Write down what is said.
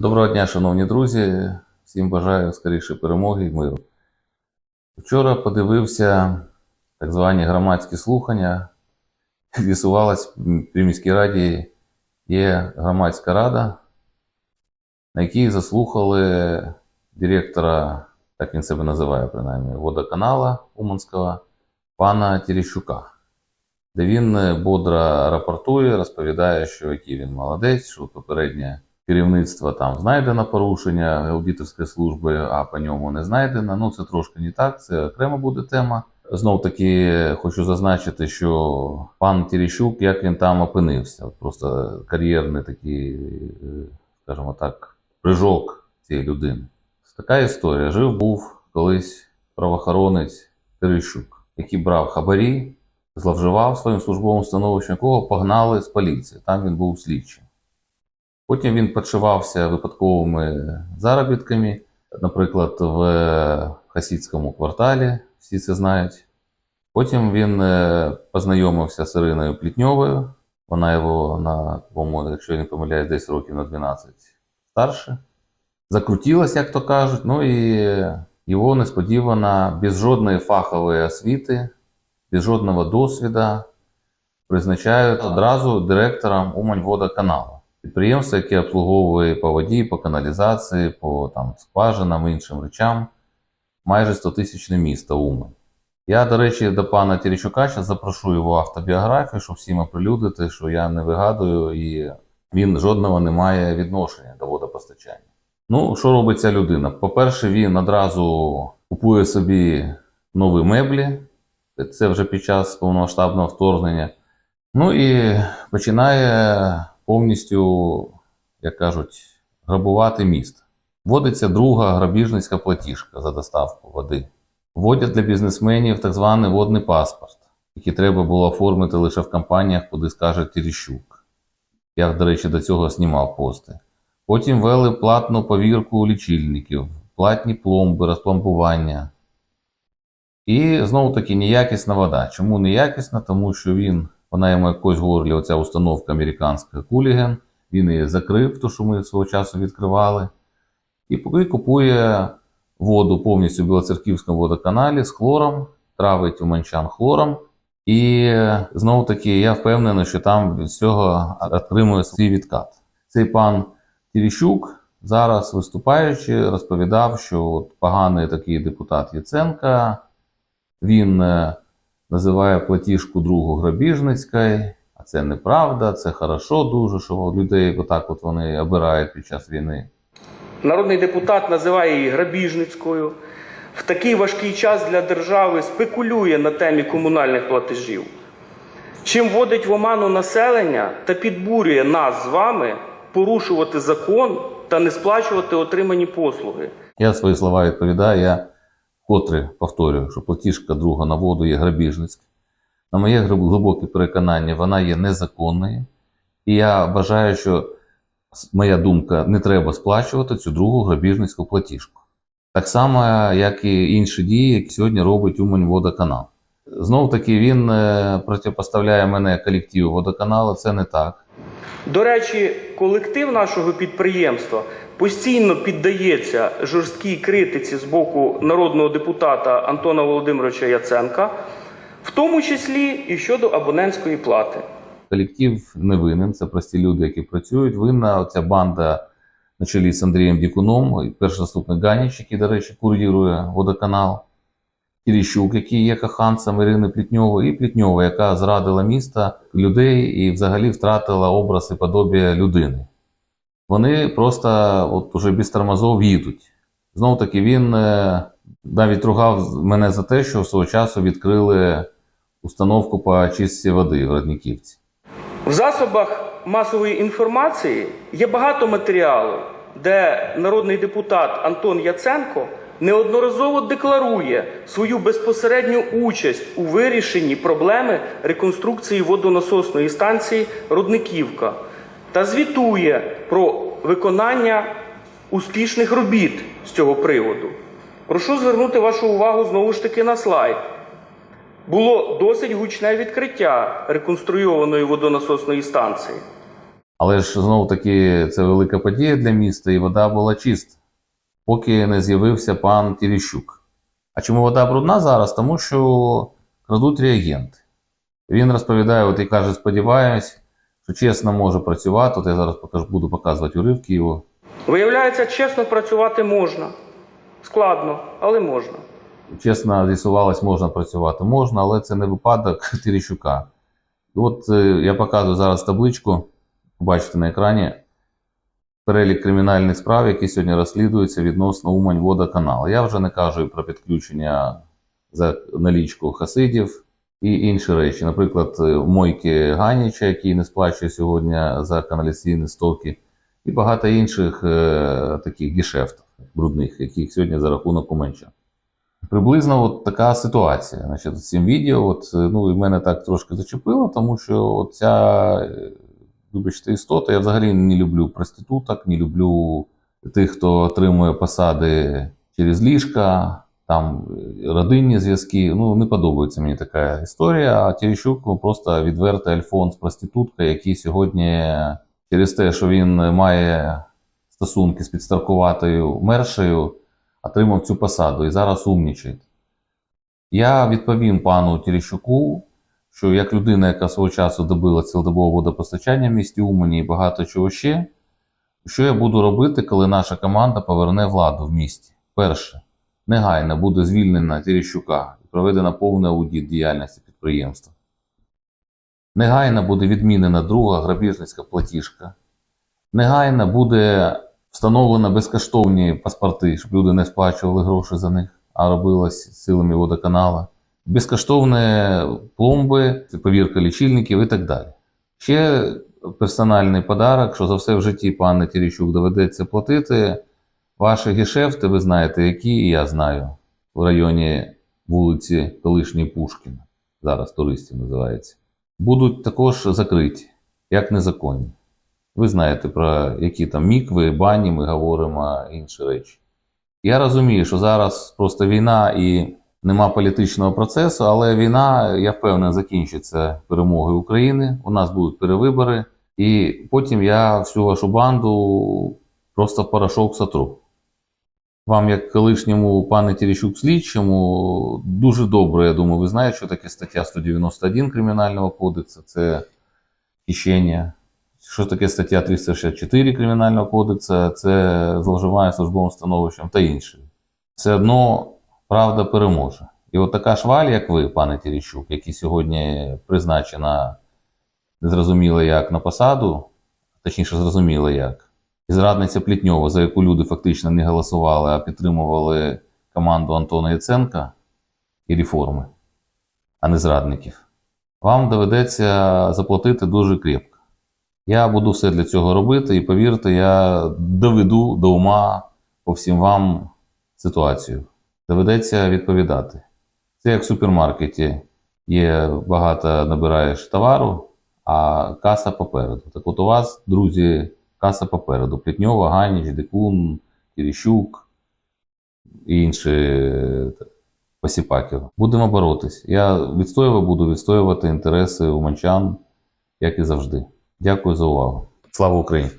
Доброго дня, шановні друзі. Всім бажаю скоріше перемоги і миру. Вчора подивився так звані громадські слухання. З'ясувалось, при міській раді є громадська рада, на якій заслухали директора, так він себе називає принаймні, водоканала Уманського, пана Терещука де він бодро рапортує, розповідає, що який він молодець, що попереднє керівництво там знайдено порушення аудиторської служби, а по ньому не знайдено. Ну це трошки не так, це окремо буде тема. Знов таки хочу зазначити, що пан Терещук, як він там опинився, просто кар'єрний такий, е, скажімо так, прыжок цієї людини. Така історія. Жив був колись правоохоронець Терещук, який брав хабарі, зловживав своїм службовим становищем, якого погнали з поліції. Там він був слідчим. Потім він підшивався випадковими заробітками, наприклад, в Хасідському кварталі, всі це знають. Потім він е, познайомився з Іриною Плітньовою. Вона його на, по-моєму, якщо я не помиляюсь, десь років на 12 старше. Закрутилась, як то кажуть, ну і його несподівано, без жодної фахової освіти, без жодного досвіду призначають одразу директором Уманьводоканалу. Підприємство, яке обслуговує по воді, по каналізації, по там, скважинам, іншим речам, майже 100-тисячне місто Умань. Я, до речі, до пана Терещука зараз запрошу його автобіографію, щоб всім оприлюдити, що я не вигадую, і він жодного не має відношення до водопостачання. Ну, що робить ця людина? По-перше, він одразу купує собі нові меблі, це вже під час повномасштабного вторгнення. Ну і починає повністю, як кажуть, грабувати місто. Вводиться друга грабіжницька платіжка за доставку води. Вводять для бізнесменів так званий водний паспорт, який треба було оформити лише в компаніях, куди скаже Терещук. Я, до речі, до цього знімав пости. Потім ввели платну повірку лічильників, платні пломби, розпломбування. І знову таки неякісна вода. Чому неякісна? Тому що він, вона йому якось горлі, оця установка американська Куліген, він її закрив, то що ми свого часу відкривали. І поки купує воду повністю в Білоцерківському водоканалі з хлором, травить уманчан хлором. І знову таки я впевнений, що там з цього отримує свій відкат. Цей пан Терещук зараз виступаючи, розповідав, що от поганий такий депутат Яценка. Він е, називає платіжку другу грабіжницькою, а це неправда, це хорошо дуже, що людей отак от вони обирають під час війни. Народний депутат називає її грабіжницькою. В такий важкий час для держави спекулює на темі комунальних платежів. Чим вводить в оману населення та підбурює нас з вами порушувати закон та не сплачувати отримані послуги. Я свої слова відповідаю, я вкотре повторюю, що платіжка друга на воду є грабіжницька. На моє глибоке переконання, вона є незаконною. І я вважаю, що моя думка, не треба сплачувати цю другу грабіжницьку платіжку. Так само, як і інші дії, які сьогодні робить Умань-Водоканал. Знов таки він е, протипоставляє мене колективу водоканалу, це не так. До речі, колектив нашого підприємства постійно піддається жорсткій критиці з боку народного депутата Антона Володимировича Яценка, в тому числі і щодо абонентської плати. Колектив не винен, це прості люди, які працюють. Винна оця банда на чолі з Андрієм Дікуном, і перший заступник Ганіч, який, до речі, курірує водоканал, Кіріщук, який є коханцем Ірини Плітньової, і Плітньова, яка зрадила міста людей і взагалі втратила образ і подобія людини. Вони просто от уже без тормозов їдуть. Знову таки, він е, навіть ругав мене за те, що свого часу відкрили установку по очистці води в Родниківці. В засобах масової інформації є багато матеріалу, де народний депутат Антон Яценко неодноразово декларує свою безпосередню участь у вирішенні проблеми реконструкції водонасосної станції Рудниківка та звітує про виконання успішних робіт з цього приводу. Прошу звернути вашу увагу знову ж таки на слайд було досить гучне відкриття реконструйованої водонасосної станції. Але ж знову таки це велика подія для міста, і вода була чиста, поки не з'явився пан Терещук. А чому вода брудна зараз? Тому що крадуть реагенти. Він розповідає, от і каже, сподіваюсь, що чесно може працювати. От я зараз покажу, буду показувати уривки його. Виявляється, чесно працювати можна. Складно, але можна. Чесно, з'ясувалось, можна працювати можна, але це не випадок Терещука. І от е, я показую зараз табличку, побачите на екрані, перелік кримінальних справ, які сьогодні розслідуються відносно Умань водоканалу. Я вже не кажу про підключення за налічку хасидів і інші речі. Наприклад, е, мойки Ганіча, який не сплачує сьогодні за каналізаційні стоки, і багато інших е, таких гешефтів брудних, яких сьогодні за рахунок уменьшав. Приблизно от така ситуація. Значить, цим відео, от, е, ну, і мене так трошки зачепило, тому що ця, е, вибачте, істота, я взагалі не люблю проституток, не люблю тих, хто отримує посади через ліжка, там е, родинні зв'язки. Ну, не подобається мені така історія. А Терещук ну, просто відвертий альфонс проститутка, який сьогодні через те, що він має стосунки з підстаркуватою мершею, отримав цю посаду і зараз умнічить. Я відповім пану Терещуку, що як людина, яка свого часу добила цілодобове водопостачання в місті Умані і багато чого ще, що я буду робити, коли наша команда поверне владу в місті? Перше, негайно буде звільнена Терещука і проведена повний аудит діяльності підприємства. Негайно буде відмінена друга грабіжницька платіжка. Негайно буде встановлено безкоштовні паспорти, щоб люди не сплачували гроші за них, а робилось силами водоканала. Безкоштовні пломби, повірка лічильників і так далі. Ще персональний подарок, що за все в житті, пане Терещук, доведеться платити. Ваші гешефти, ви знаєте, які, і я знаю, в районі вулиці колишньої Пушкіна, зараз туристів називається, будуть також закриті, як незаконні. Ви знаєте, про які там мікви, бані ми говоримо, інші речі. Я розумію, що зараз просто війна і нема політичного процесу, але війна, я впевнений, закінчиться перемогою України. У нас будуть перевибори, і потім я всю вашу банду просто порошок сотру. Вам, як колишньому пане Терещук слідчому, дуже добре, я думаю, ви знаєте, що таке стаття 191 Кримінального кодексу, це хищення. Що таке стаття 364 Кримінального кодексу, це зловживання службовим становищем та інше. Все одно правда переможе. І от така шваль, як ви, пане Терещук, який сьогодні призначена незрозуміло як на посаду, точніше, зрозуміло як, і зрадниця Плітньова, за яку люди фактично не голосували, а підтримували команду Антона Яценка і реформи, а не зрадників, вам доведеться заплатити дуже крепко. Я буду все для цього робити, і повірте, я доведу до ума по всім вам ситуацію. Доведеться відповідати. Це як в супермаркеті. Є багато набираєш товару, а каса попереду. Так от у вас, друзі, каса попереду. Плітньова, Ганіч, Декун, Терещук і інші е, посіпаків. Будемо боротись. Я відстоював, буду відстоювати інтереси уманчан, як і завжди. Дякую за увагу. Слава Україні!